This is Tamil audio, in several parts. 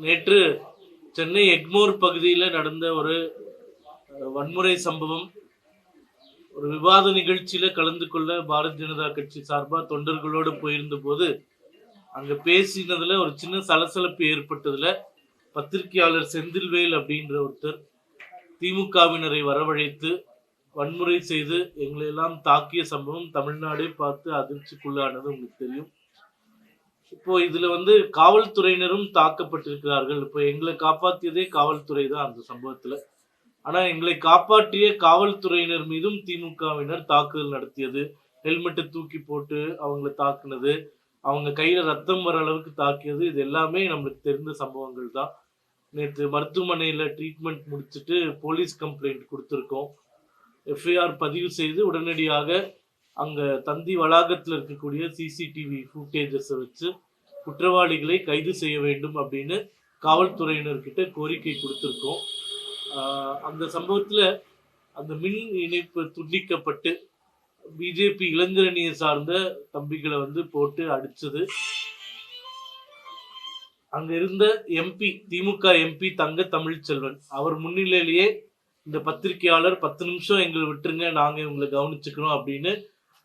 நேற்று சென்னை எக்மோர் பகுதியில் நடந்த ஒரு வன்முறை சம்பவம். ஒரு விவாத நிகழ்ச்சியில் கலந்து கொள்ள பாரதிய ஜனதா கட்சி சார்பாக தொண்டர்களோடு போயிருந்த போது அங்கே பேசினதில் ஒரு சின்ன சலசலப்பு ஏற்பட்டதில் பத்திரிகையாளர் செந்தில்வேல் அப்படின்ற ஒருத்தர் திமுகவினரை வரவழைத்து வன்முறை செய்து எங்களை எல்லாம் தாக்கிய சம்பவம் தமிழ்நாடே பார்த்து அதிர்ச்சிக்குள்ளானது உங்களுக்கு தெரியும். இப்போ இதுல வந்து காவல்துறையினரும் தாக்கப்பட்டிருக்கிறார்கள். இப்போ எங்களை காப்பாற்றியதே காவல்துறை தான் அந்த சம்பவத்துல. ஆனா எங்களை காப்பாற்றிய காவல்துறையினர் மீதும் திமுகவினர் தாக்குதல் நடத்தியது. ஹெல்மெட்டை தூக்கி போட்டு அவங்கள தாக்குனது. அவங்க கையில ரத்தம் வர அளவுக்கு தாக்கியது. இது எல்லாமே நம்மளுக்கு தெரிந்த சம்பவங்கள் தான் நேற்று மருத்துவமனையில ட்ரீட்மெண்ட் முடிச்சுட்டு போலீஸ் கம்ப்ளைண்ட் கொடுத்துருக்கோம். எஃப்ஐஆர் பதிவு செய்து உடனடியாக அங்க தந்தி வளாகத்தில் இருக்கக்கூடிய சிசிடிவி ஃபுட்டேஜஸை வச்சு குற்றவாளிகளை கைது செய்ய வேண்டும் அப்படின்னு காவல்துறையினர்கிட்ட கோரிக்கை கொடுத்துருக்கோம். ஆஹ் அந்த சம்பவத்துல அந்த மின் இணைப்பு துண்டிக்கப்பட்டு பிஜேபி இளைஞரணியை சார்ந்த தம்பிகளை வந்து போட்டு அடிச்சது. அங்க இருந்த எம்பி திமுக எம்பி தங்க தமிழ்ச்செல்வன் அவர் முன்னிலையிலேயே இந்த பத்திரிகையாளர் பத்து நிமிஷம் எங்களை விட்டுருங்க நாங்க இவங்களை கவனிச்சுக்கிறோம் அப்படின்னு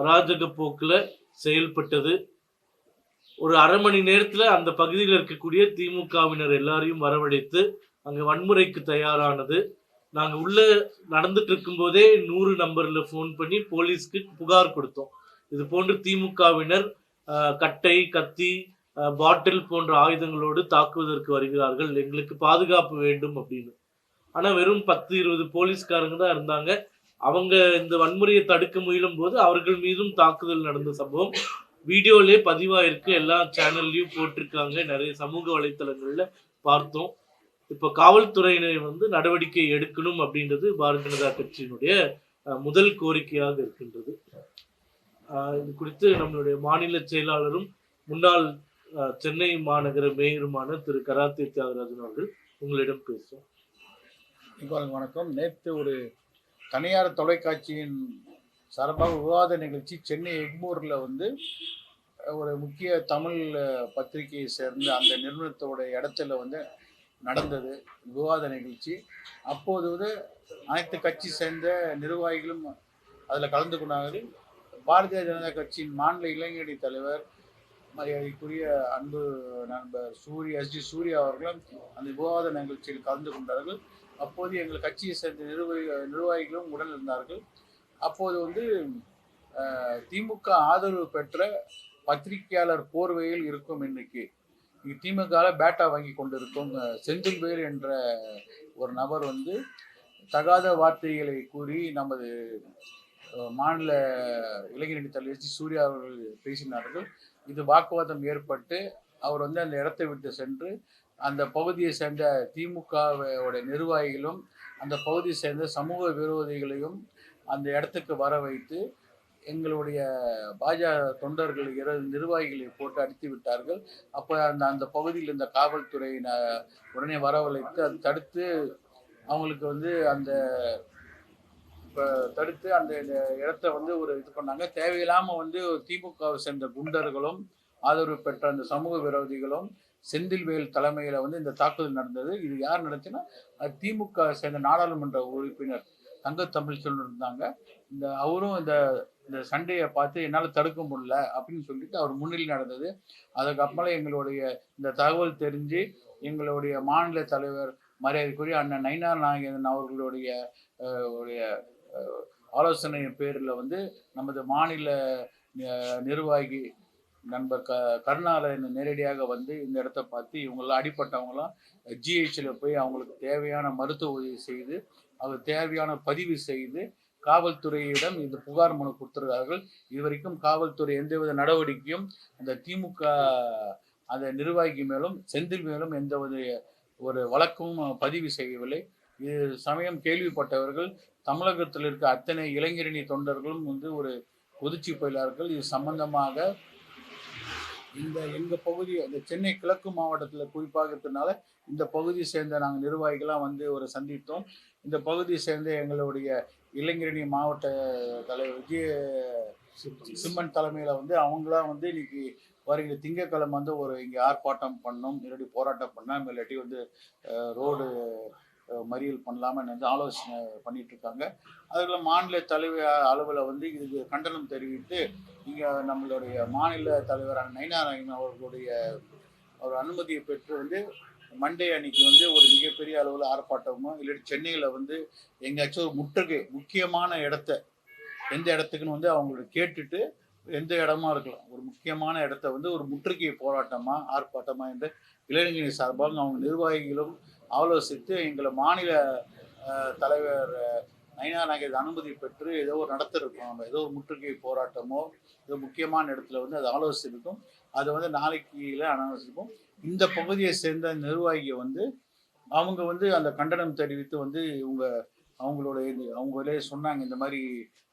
அராஜக போக்கில் செயல்பட்டது. ஒரு அரை மணி நேரத்தில் அந்த பகுதியில் இருக்கக்கூடிய திமுகவினர் எல்லாரையும் வரவழைத்து அங்கே வன்முறைக்கு தயாரானது. நாங்கள் உள்ளே நடந்துட்டு இருக்கும்போதே நூறு நம்பரில் ஃபோன் பண்ணி போலீஸ்க்கு புகார் கொடுத்தோம். இது போன்று திமுகவினர் கட்டை கத்தி பாட்டில் போன்ற ஆயுதங்களோடு தாக்குவதற்கு வருகிறார்கள். எங்களுக்கு பாதுகாப்பு வேண்டும் அப்படின்னு. ஆனால் வெறும் பத்து இருபது போலீஸ்காரங்க தான் இருந்தாங்க. அவங்க இந்த வன்முறையை தடுக்க முயலும் போது அவர்கள் மீதும் தாக்குதல் நடந்த சம்பவம். வீடியோலயே பதிவாயிருக்கு. எல்லா சேனல்லையும் போட்டிருக்காங்க. நிறைய சமூக வலைத்தளங்கள்ல பார்த்தோம். இப்போ காவல்துறையினர் வந்து நடவடிக்கை எடுக்கணும் அப்படின்றது பாரதிய ஜனதா கட்சியினுடைய முதல் கோரிக்கையாக இருக்கின்றது. இது குறித்து நம்மளுடைய மாநில செயலாளரும் முன்னாள் சென்னை மாநகர மேயருமான திரு கராத்தே தியாகராஜன் அவர்கள் உங்களிடம் பேசுவோம். வணக்கம். நேற்று ஒரு தனியார் தொலைக்காட்சியின் சார்பாக விவாத நிகழ்ச்சி சென்னை எக்மூரில் வந்து ஒரு முக்கிய தமிழ் பத்திரிகையை சேர்ந்த அந்த நிறுவனத்தோட இடத்துல வந்து நடந்தது விவாத நிகழ்ச்சி. அப்போது வந்து அனைத்து கட்சி சேர்ந்த நிர்வாகிகளும் அதில் கலந்து கொண்டார்கள். பாரதிய ஜனதா கட்சியின் மாநில இளைஞரணி தலைவர் மரியாதைக்குரிய அன்பு நண்பர் சூரிய எஸ். ஜி. சூர்யா அவர்களும் அந்த விவாத நிகழ்ச்சியில் கலந்து கொண்டார்கள். அப்போது எங்கள் கட்சியை சேர்ந்த நிர்வாகி நிர்வாகிகளும் உடன் இருந்தார்கள் அப்போது வந்து திமுக ஆதரவு பெற்ற பத்திரிகையாளர் போர்வையில் இருக்கும் இன்னைக்கு இங்க திமுக பேட்டா வாங்கி கொண்டிருக்கும் அஹ், செந்தில்வேல் என்ற ஒரு நபர் வந்து தகாத வார்த்தைகளை கூறி நமது மாநில இளைஞரணி தலைவர் எஸ். சூர்யா அவர்கள் பேசினார்கள் இது வாக்குவாதம் ஏற்பட்டு அவர் வந்து அந்த இடத்தை விட்டு சென்று அந்த பகுதியை சேர்ந்த திமுகவோட நிர்வாகிகளும் அந்த பகுதியை சேர்ந்த சமூக விரோதிகளையும் அந்த இடத்துக்கு வர வைத்து எங்களுடைய பாஜக தொண்டர்கள் இரு நிர்வாகிகளை போட்டு அடித்து விட்டார்கள். அப்போ அந்த அந்த பகுதியில் இருந்த காவல்துறையினர் உடனே வரவழைத்து அது தடுத்து அவங்களுக்கு வந்து அந்த இப்போ தடுத்து அந்த இடத்த வந்து ஒரு இது பண்ணாங்க. தேவையில்லாமல் வந்து திமுகவை சேர்ந்த குண்டர்களும் ஆதரவு பெற்ற அந்த சமூக விரோதிகளும் செந்தில்வேல் தலைமையில் வந்து இந்த தாக்குதல் நடந்தது. இது யார் நடத்தினா திமுக சேர்ந்த நாடாளுமன்ற உறுப்பினர் தங்க தமிழ்ச்செல்வன் இருந்தாங்க. இந்த அவரும் இந்த இந்த சண்டையை பார்த்து என்னால் தடுக்க முடியல அப்படின்னு சொல்லிட்டு அவர் முன்னிலை நடந்தது. அதுக்கப்புறம் எங்களுடைய இந்த தகவல் தெரிஞ்சு எங்களுடைய மாநில தலைவர் மரியாதைக்குரிய அண்ணன் நயினார் நாகேந்திரன் அவர்களுடைய உடைய, ஆலோசனை பேரில் வந்து நமது மாநில நிர்வாகி நண்பர் க கருணாலயன் நேரடியாக வந்து இந்த இடத்த பார்த்து இவங்கெல்லாம் அடிப்பட்டவங்களாம் ஜிஹெச்சில் போய் அவங்களுக்கு தேவையான மருத்துவ உதவி செய்து அவர் தேவையான பதிவு செய்து காவல்துறையிடம் இந்த புகார் மனு கொடுத்திருக்கிறார்கள். இதுவரைக்கும் காவல்துறை எந்தவித நடவடிக்கையும் அந்த திமுக அந்த நிர்வாகி மேலும் செந்தில் மேலும் எந்த ஒரு வழக்கமும் வழக்கும் பதிவு செய்யவில்லை. இது சமயம் கேள்விப்பட்டவர்கள் தமிழகத்தில் இருக்க அத்தனை இளைஞரணி தொண்டர்களும் வந்து ஒரு கொதிச்சு போயிலார்கள். இது சம்பந்தமாக இந்த எங்க பகுதி அந்த சென்னை கிழக்கு மாவட்டத்தில் குறிப்பாக இருக்கிறதுனால இந்த பகுதியை சேர்ந்த நாங்கள் நிர்வாகிகளாம் வந்து ஒரு சந்தித்தோம். இந்த பகுதியை சேர்ந்த எங்களுடைய இளைஞரணி மாவட்ட தலைவர் விஜய சிம்மன். தலைமையில் வந்து அவங்களாம் வந்து இன்னைக்கு வருகிற திங்கட்கிழமை வந்து ஒரு இங்கே ஆர்ப்பாட்டம் பண்ணணும் இல்லாட்டி போராட்டம் பண்ணலாம் இல்லாட்டி வந்து ரோடு மறியல் பண்ணலாமான்னு வந்து ஆலோசனை பண்ணிட்டு இருக்காங்க அதில் மாநில தலைவர் அளவில் வந்து இதுக்கு கண்டனம் தெரிவித்து இங்கே நம்மளுடைய மாநில தலைவரான நயினாராயணன் அவர்களுடைய ஒரு அனுமதியை பெற்று வந்து மண்டே அன்னைக்கு வந்து ஒரு மிகப்பெரிய அளவில் ஆர்ப்பாட்டமோ இல்லாட்டி சென்னையில் வந்து எங்கேயாச்சும் ஒரு முற்றுகை முக்கியமான இடத்த எந்த இடத்துக்குன்னு வந்து அவங்களோட கேட்டுட்டு எந்த இடமா இருக்கலாம். ஒரு முக்கியமான இடத்த வந்து ஒரு முற்றுகை போராட்டமா ஆர்ப்பாட்டமா என்ற இளைஞரணி சார்பாக அவங்க நிர்வாகிகளும் ஆலோசித்து எங்களை மாநில தலைவர் நயினா நாயகர் அனுமதி பெற்று ஏதோ ஒரு நடத்திருக்கோம். நம்ம ஏதோ ஒரு முற்றுகை போராட்டமோ ஏதோ முக்கியமான இடத்துல வந்து அது ஆலோசிச்சிருக்கும் அதை வந்து நாளைக்கு அனுமதிச்சிருப்போம் இந்த பகுதியை சேர்ந்த நிர்வாகியை வந்து அவங்க வந்து அந்த கண்டனம் தெரிவித்து வந்து இவங்க அவங்களோட அவங்களே சொன்னாங்க இந்த மாதிரி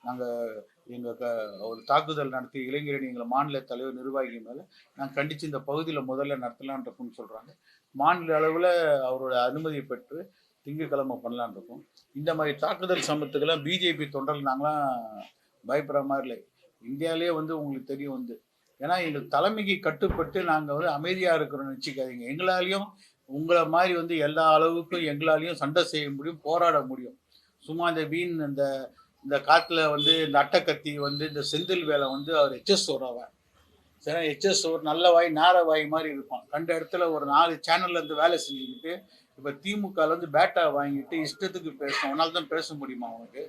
நாங்கள் எங்கள் க ஒரு தாக்குதல் நடத்தி இளைஞரணி எங்களை மாநில தலைவர் நிர்வாகி மேலே நாங்கள் கண்டித்து இந்த பகுதியில் முதல்ல நடத்தலான் இருக்கும்னு சொல்கிறாங்க மாநில அளவில் அவரோட அனுமதியை பெற்று திங்கட்கிழமை பண்ணலான் இருக்கோம் இந்த மாதிரி தாக்குதல் சமத்துக்கெல்லாம் பிஜேபி தொண்டர்கள் நாங்களாம் பயப்படுற மாதிரி இல்லை. இந்தியாவிலே வந்து உங்களுக்கு தெரியும் வந்து ஏன்னா எங்கள் தலைமைக்கு கட்டுப்பட்டு நாங்கள் வந்து அமைதியாக இருக்கிறோம்னு வச்சுக்காதீங்க எங்களாலையும் உங்களை மாதிரி வந்து எல்லா அளவுக்கும் எங்களாலையும் சண்டை செய்ய முடியும் போராட முடியும். சும்மா இந்த வீண் இந்த இந்த காட்டில் வந்து இந்த அட்டைக்கத்தி வந்து இந்த செந்தில் வேலை வந்து அவர் எச்எஸ் அவன். சரி எச்எஸ் ஒரு நல்ல வாய் நார வாய் மாதிரி இருப்பான். கண்ட இடத்துல ஒரு நாலு சேனல்ல இருந்து வேலை செஞ்சுக்கிட்டு இப்போ திமுகவில் வந்து பேட்டா வாங்கிட்டு இஷ்டத்துக்கு பேசணும் அவனால் தான் பேச முடியுமா அவனுக்கு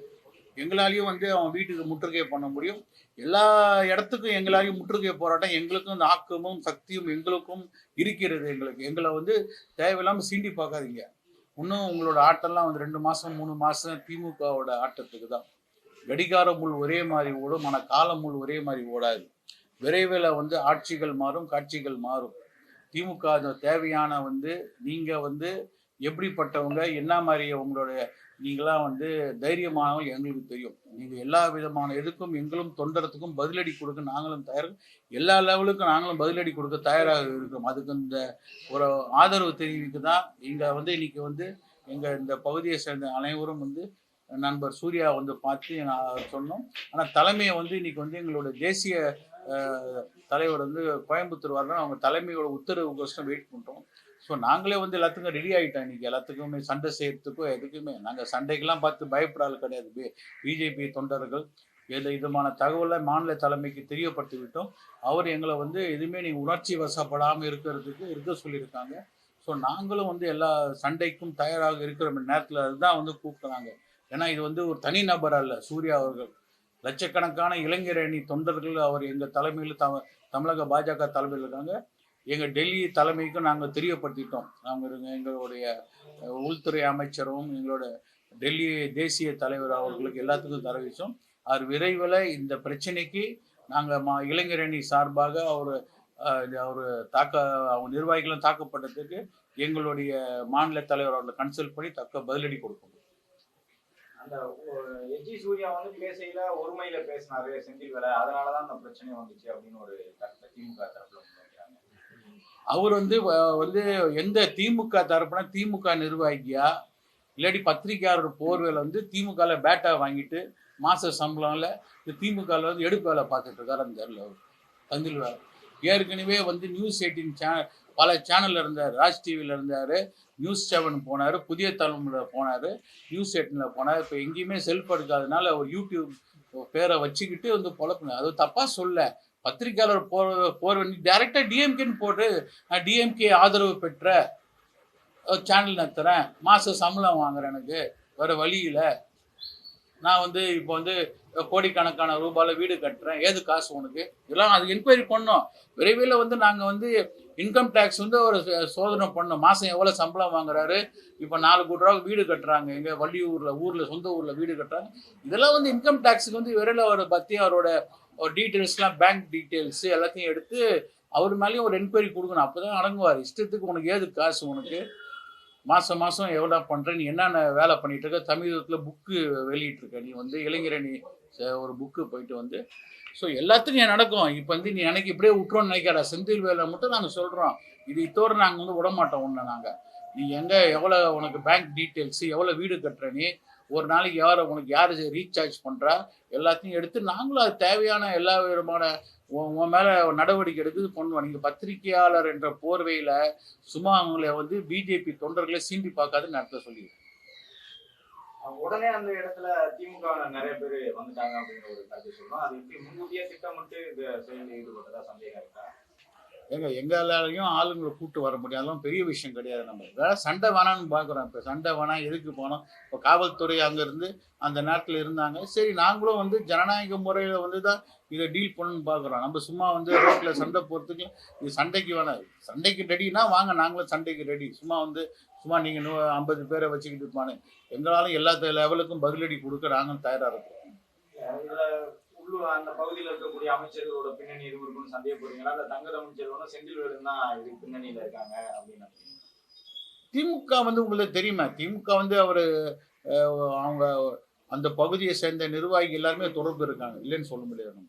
எங்களாலையும் வந்து அவன் வீட்டுக்கு முற்றுகை பண்ண முடியும். எல்லா இடத்துக்கும் எங்களாலையும் முற்றுகை போராட்டம் எங்களுக்கும் இந்த ஆக்கமும் சக்தியும் எங்களுக்கும் இருக்கிறது எங்களுக்கு. எங்களை வந்து தேவையில்லாமல் சீண்டி பார்க்காதீங்க. இன்னும் உங்களோட ஆட்டம்லாம் வந்து ரெண்டு மாதம் மூணு மாதம் திமுகவோட ஆட்டத்துக்கு தான். கடிகார முள் ஒரே மாதிரி ஓடும் ஆனால் காலமுள் ஒரே மாதிரி ஓடாது. விரைவில் வந்து ஆட்சிகள் மாறும் காட்சிகள் மாறும். திமுக தேவையான வந்து நீங்கள் வந்து எப்படிப்பட்டவங்க என்ன மாதிரி உங்களுடைய நீங்களாம் வந்து தைரியமானவங்க எங்களுக்கு தெரியும். நீங்கள் எல்லா விதமான எதுக்கும் எங்களும் தொண்டரத்துக்கும் பதிலடி கொடுக்க நாங்களும் தயார் எல்லா லெவலுக்கும் நாங்களும் பதிலடி கொடுக்க தயாராக இருக்கோம். அதுக்கு இந்த ஒரு ஆதரவு தெரிவிக்க தான் இங்கே வந்து இன்னைக்கு வந்து எங்கள் இந்த பகுதியை சேர்ந்த அனைவரும் வந்து நண்பர் சூர்யா வந்து பார்த்து நான் சொன்னோம். ஆனால் தலைமையை வந்து இன்னைக்கு வந்து எங்களோட தேசிய தலைவர் வந்து கோயம்புத்தூர் வரணும் அவங்க தலைமையோட உத்தரவு கோஷம் வெயிட் பண்ணுறோம் ஸோ நாங்களே வந்து எல்லாத்துக்கும் ரெடி ஆகிட்டோம் இன்றைக்கி எல்லாத்துக்குமே சண்டை செய்கிறதுக்கும் எதுக்குமே. நாங்கள் சண்டைக்கெல்லாம் பார்த்து பயப்படாது கிடையாது. பிஜேபி தொண்டர்கள் எந்த விதமான தகவலை மாநில தலைமைக்கு தெரியப்படுத்தி விட்டோம். அவர் எங்களை வந்து எதுவுமே நீங்கள் உணர்ச்சி வசப்படாமல் இருக்கிறதுக்கு இருக்க சொல்லியிருக்காங்க. ஸோ நாங்களும் வந்து எல்லா சண்டைக்கும் தயாராக இருக்கிற நேரத்தில் அதுதான் வந்து கூப்பிட்றாங்க ஏன்னா இது வந்து ஒரு தனி நபர் அல்ல. சூர்யா அவர்கள். லட்சக்கணக்கான இளைஞர் அணி தொண்டர்கள் அவர் எங்கள் தலைமையில் தம தமிழக பாஜக தலைமையில் இருக்காங்க. எங்கள் டெல்லி தலைமைக்கும் நாங்கள் தெரியப்படுத்திட்டோம். நாங்கள் இருங்க எங்களுடைய உள்துறை அமைச்சரும் எங்களோட டெல்லி தேசிய தலைவர் அவர்களுக்கு எல்லாத்துக்கும் தெரிவித்தோம் அவர் விரைவில் இந்த பிரச்சனைக்கு நாங்கள் மா இளைஞரணி சார்பாக அவர் அவர் தாக்க அவங்க நிர்வாகிகளும் தாக்கப்பட்டதுக்கு எங்களுடைய மாநில தலைவர் அவர்களை கன்சல்ட் பண்ணி தக்க பதிலடி கொடுக்கணும் அந்த எஜி சூர்யா வந்து பேசையில ஒருமையில பேசினாரு செந்தில் வேலை. அதனாலதான் அந்த பிரச்சனை வந்துச்சு அப்படின்னு ஒரு கருத்தை திமுக தரப்புல அவர் வந்து வந்து எந்த திமுக தரப்புனா திமுக நிர்வாகியா? இல்லாட்டி பத்திரிகையாளர் போர்வையில் வந்து திமுகல பேட்டா வாங்கிட்டு மாச சம்பளம்ல இந்த திமுகல வந்து எடுப்பு வேலை பார்த்துட்டு இருக்காரு தெரியல அவர். தந்தில் வேலை. ஏற்கனவே வந்து நியூஸ் எயிட்டின் சேனல் பல சேனல்ல இருந்தார். ராஜ் டிவியில் இருந்தார். நியூஸ் செவன் போனார். புதிய தலைமுறையில் போனார். நியூஸ் எயிட்டில் போனார். இப்போ எங்கேயுமே செல்ஃப் எடுக்காதனால ஒரு யூடியூப் பேரை வச்சுக்கிட்டு வந்து பொழப்பினார். அது தப்பாக சொல்ல. பத்திரிக்கையாளர் போற வேண்டி டேரெக்டாக டிஎம்கேன்னு போட்டு நான் டிஎம்கே ஆதரவு பெற்ற சேனல் நடத்துகிறேன் மாத சம்பளம் வாங்குறேன் எனக்கு. வேறு வழியில் நான் வந்து இப்போ வந்து கோடிக்கணக்கான ரூபாயில் வீடு கட்டுறேன். ஏது காசு உனக்கு? இதெல்லாம் அது என்கொயரி பண்ணோம். விரைவில் வந்து நாங்கள் வந்து இன்கம் டேக்ஸ் வந்து ஒரு சோதனை பண்ணும் மாதம் எவ்வளோ சம்பளம் வாங்குறாரு? இப்போ நாலு கோடி ரூபா வீடு கட்டுறாங்க. எங்கே வள்ளியூரில் ஊரில் சொந்த ஊரில் வீடு கட்டுறாங்க. இதெல்லாம் வந்து இன்கம் டேக்ஸுக்கு வந்து விரைவில் ஒரு பற்றி அவரோட ஒரு டீட்டெயில்ஸ்லாம் பேங்க் டீட்டெயில்ஸ் எல்லாத்தையும் எடுத்து அவர் மேலேயும் ஒரு என்கொயரி கொடுக்கணும். அப்போ தான் அடங்குவார். இஷ்டத்துக்கு உனக்கு ஏது காசு உனக்கு? மாதம் மாதம் எவ்வளோ பண்ணுற நீ என்னென்ன வேலை பண்ணிகிட்டு இருக்க? தமிழகத்தில் புக்கு வெளியிட்டிருக்க நீ வந்து இளைஞரணி ஒரு புக்கு போயிட்டு வந்து. ஸோ எல்லாத்துக்கும் நடக்கும். இப்போ வந்து நீ எனக்கு இப்படியே விட்டுறோன்னு நினைக்காத. செந்தில் வேலை மட்டும் நாங்கள் சொல்கிறோம் இது இத்தோடு நாங்கள் வந்து விட மாட்டோம் ஒன்று நாங்கள் நீ எங்கே எவ்வளோ உனக்கு பேங்க் டீட்டெயில்ஸு எவ்வளோ வீடு கட்டுற நீ? ஒரு நாளைக்கு யார் உனக்கு யார் ரீசார்ஜ் பண்ணுறா எல்லாத்தையும் எடுத்து நாங்களும் அது தேவையான எல்லா விதமான உன் உன் மேலே நடவடிக்கை எடுத்து பண்ணுவோம். நீங்கள் பத்திரிகையாளர் என்ற போர்வையில் சும்மா அவங்கள வந்து பிஜேபி தொண்டர்களை சீண்டி பார்க்காதுன்னு நடத்த சொல்லி உடனே அந்த இடத்துல திமுக நிறைய பேர் வந்துட்டாங்க அப்படிங்கிற ஒரு கருத்து சொல்லுவோம் அது எப்படி முன்கூட்டியே திட்டமிட்டு இந்த செயலில் ஈடுபட்டதா சந்தேகம் இருக்கா? எங்க எங்களாலையும் ஆளுங்களை கூட்டு வர முடியும். அதெல்லாம் பெரிய விஷயம் கிடையாது நம்ம. வேற சண்டை வேணாம்னு பார்க்குறோம் இப்போ சண்டை வேணாம் எதுக்கு போனோம்? இப்போ காவல்துறை அங்கேருந்து அந்த நேரத்தில் இருந்தாங்க. சரி நாங்களும் வந்து ஜனநாயக முறையில் வந்து தான் இதை டீல் பண்ணணும்னு பார்க்குறோம் நம்ம சும்மா வந்து ரோட்டில் சண்டை போகிறதுக்கு இது சண்டைக்கு வேணாம் சண்டைக்கு ரெடினா வாங்க நாங்களும் சண்டைக்கு ரெடி சும்மா வந்து சும்மா நீங்கள் நூ ஐம்பது பேரை வச்சுக்கிட்டு இருப்பானு. எங்களாலும் எல்லா லெவலுக்கும் பதிலடி கொடுக்க நாங்களும் தயாராக இருக்கோம். உள்ளூர் அந்த பகுதியில் இருக்கக்கூடிய அமைச்சர்களோட பின்னணி எதுவும் இருக்குன்னு சந்தேகப்படுறீங்களா? இல்ல தங்க தமிழ்ச்செல்வனும் செந்தில் வேலும் தான் இது பின்னணியில இருக்காங்க அப்படின்னு திமுக வந்து உங்களுக்கு தெரியுமா? திமுக வந்து அவர் அவங்க அந்த பகுதியை சேர்ந்த நிர்வாகி எல்லாருமே தொடர்பு இருக்காங்க. இல்லைன்னு சொல்ல முடியாது. நம்ம.